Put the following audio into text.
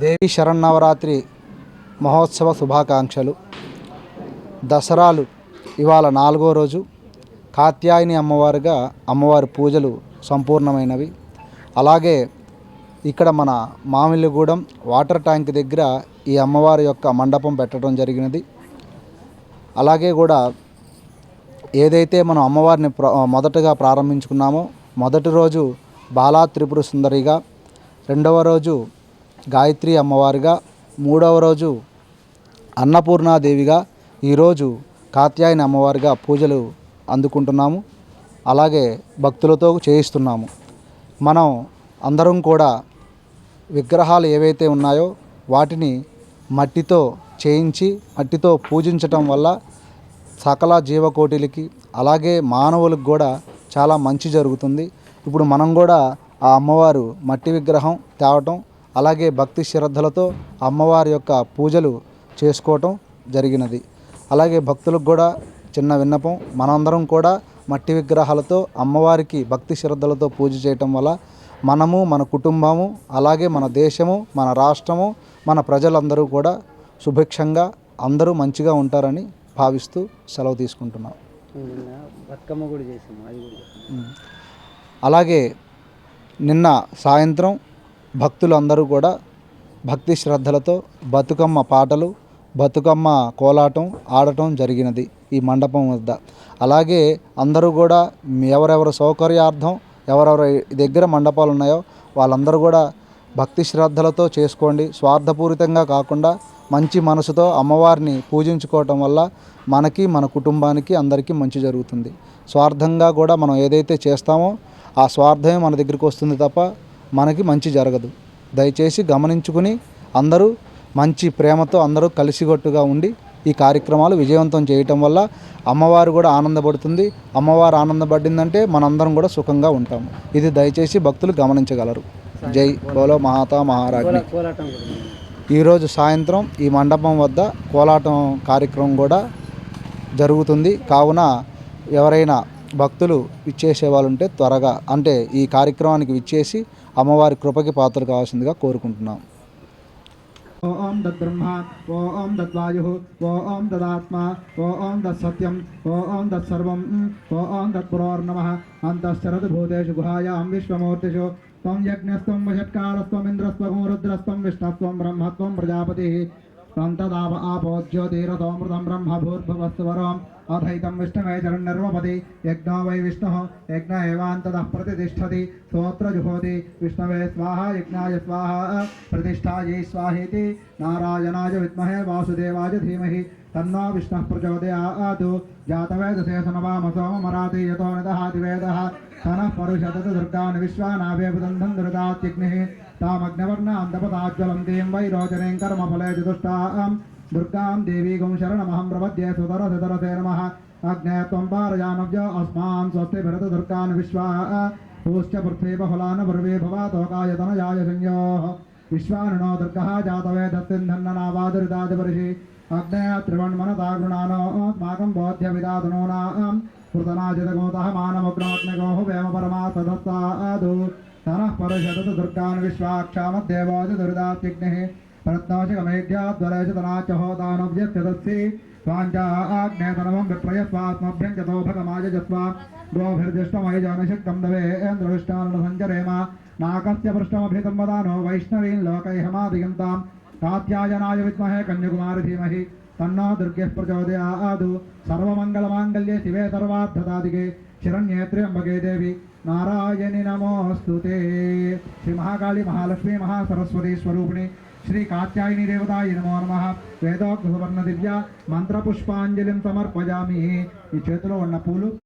దేవి శరన్నవరాత్రి మహోత్సవ శుభాకాంక్షలు. దసరాలు ఇవాళ నాలుగో రోజు. కాత్యాయని అమ్మవారుగా అమ్మవారి పూజలు సంపూర్ణమైనవి. అలాగే ఇక్కడ మన మామిలిగూడెం వాటర్ ట్యాంక్ దగ్గర ఈ అమ్మవారి యొక్క మండపం పెట్టడం జరిగినది. అలాగే కూడా ఏదైతే మనం అమ్మవారిని ప్ర మొదటగా ప్రారంభించుకున్నామో మొదటి రోజు బాలా త్రిపుర సుందరిగా రెండవ రోజు గాయత్రి అమ్మవారిగా మూడవ రోజు అన్నపూర్ణాదేవిగా ఈరోజు కాత్యాయని అమ్మవారిగా పూజలు అందుకుంటున్నాము. అలాగే భక్తులతో చేయిస్తున్నాము. మనం అందరం కూడా విగ్రహాలు ఏవైతే ఉన్నాయో వాటిని మట్టితో చేయించి మట్టితో పూజించటం వల్ల సకల జీవకోటిలకి అలాగే మానవులకు కూడా చాలా మంచి జరుగుతుంది. ఇప్పుడు మనం కూడా ఆ అమ్మవారు మట్టి విగ్రహం తేవటం అలాగే భక్తి శ్రద్ధలతో అమ్మవారి యొక్క పూజలు చేసుకోవటం జరిగినది. అలాగే భక్తులకు కూడా చిన్న విన్నపం మనందరం కూడా మట్టి విగ్రహాలతో అమ్మవారికి భక్తి శ్రద్ధలతో పూజ చేయటం వల్ల మనము మన కుటుంబము అలాగే మన దేశము మన రాష్ట్రము మన ప్రజలందరూ కూడా సుభిక్షంగా అందరూ మంచిగా ఉంటారని భావిస్తూ సెలవు తీసుకుంటున్నాం. అలాగే నిన్న సాయంత్రం భక్తులందరూ కూడా భక్తి శ్రద్ధలతో బతుకమ్మ పాటలు బతుకమ్మ కోలాటం ఆడటం జరిగినది ఈ మండపం వద్ద. అలాగే అందరూ కూడా ఎవరెవరి సౌకర్యార్థం ఎవరెవరి దగ్గర మండపాలు ఉన్నాయో వాళ్ళందరూ కూడా భక్తి శ్రద్ధలతో చేసుకోండి. స్వార్థపూరితంగా కాకుండా మంచి మనసుతో అమ్మవారిని పూజించుకోవటం వల్ల మనకి మన కుటుంబానికి అందరికీ మంచి జరుగుతుంది. స్వార్థంగా కూడా మనం ఏదైతే చేస్తామో ఆ స్వార్థమే మన దగ్గరికి వస్తుంది తప్ప మనకి మంచి జరగదు. దయచేసి గమనించుకుని అందరూ మంచి ప్రేమతో అందరూ కలిసిగొట్టుగా ఉండి ఈ కార్యక్రమాలు విజయవంతం చేయటం వల్ల అమ్మవారు కూడా ఆనందపడుతుంది. అమ్మవారు ఆనందపడిందంటే మనందరం కూడా సుఖంగా ఉంటాము. ఇది దయచేసి భక్తులు గమనించగలరు. జై బోలో మహాతా మహారాజ్ని. కోలాటం ఈరోజు సాయంత్రం ఈ మండపం వద్ద కోలాటం కార్యక్రమం కూడా జరుగుతుంది. కావున ఎవరైనా భక్తులు విచ్చేసే వాళ్ళు ఉంటే త్వరగా అంటే ఈ కార్యక్రమానికి విచ్చేసి అమ్మవారి కృపకి పాత్రలు కావాల్సిందిగా కోరుకుంటున్నాం. ఓం తద్బ్రహ్మ ఓం తద్వాయు ఓం ఓ ఓం తత్సత్యం ఓం తత్సర్వం ఓం తత్పురోర్నమ అంతశ్చరత్ భూతేషు గుహాయాం విశ్వమూర్తిషు. త్వం యజ్ఞస్త్వం వషట్కారస్త్వం ఇంద్రస్త్వం రుద్రస్త్వం విష్ణస్త్వం బ్రహ్మత్వం ప్రజాపతి. त्वं तदाव आपो ज्योतिरतोमृतं ब्रह्म भूर्भुवस्वरम् अथैतं विष्णवे चरण्यर्वपति यज्ञो वै विष्णुः यज्ञ एवान्ततः प्रतिष्ठति स्तोत्रजुहोति विष्णवे स्वाहा यज्ञाय स्वाहा प्रतिष्ठायै स्वाहेति नारायणाज विद्महे वासुदेवाय धीमहि तन्नो विष्णुः प्रचोदयातु जातवेदसे सोम मराते यतो निदहातिवेदः तनः परुषतत् दुर्गान् विश्वानाभेऽभिदन्धं दुर्गात्यग्निः तामग्निवर्णान्दपताज्वलं दें वै रोचनीं कर्मफले चतुष्टां दुर्गां देवीगुं शरणमहं प्रपद्ये सुतरसुतरसे नमः अग्ने त्वं अस्मान् स्वस्ति भरत दुर्गान् विश्वा पूश्च पृथ्वी बहुलान् ब्रवे भवातोकायतनयाय संयोः विश्वानुनो दुर्गः जातवे दत्तिन्धन्ननावादुरिदाजपरिषि अग्नेयत्रिवन् मनदागृणानोऽस्माकं बोध्यविदातनूनां कृतनाजितगोतः मानमग्नोऽग्निगोः वेम तनः परिषदत दुर्गान् विश्वाक्षामद्देवोज दुर्दात्यग्निः प्रत्नोशिकमेध्याद्वरेशतनाच्यहोदानव्यप्यदत्सि वैष्णवीन् लोकैहमादिगन्ताम् కాత్యాయనాయ విద్మహే కన్యకుమారి ధీమహి తన్నో దుర్గే ప్రచోదయాదు సర్వమంగళమాంగళ్యే శివే సర్వార్థదాదిగే శిరణ్యేత్ర్యంబకే దేవి నారాయణి నమోస్తు శ్రీ మహాకాళి మహాలక్ష్మి మహాసరస్వతి స్వరూపిణి శ్రీ కాత్యాయని దేవతాయ నమో నమ వేదోక్త దివ్య మంత్రపుష్పాంజలిం సమర్పయామి ఈ చేతిలో ఉన్న పూలు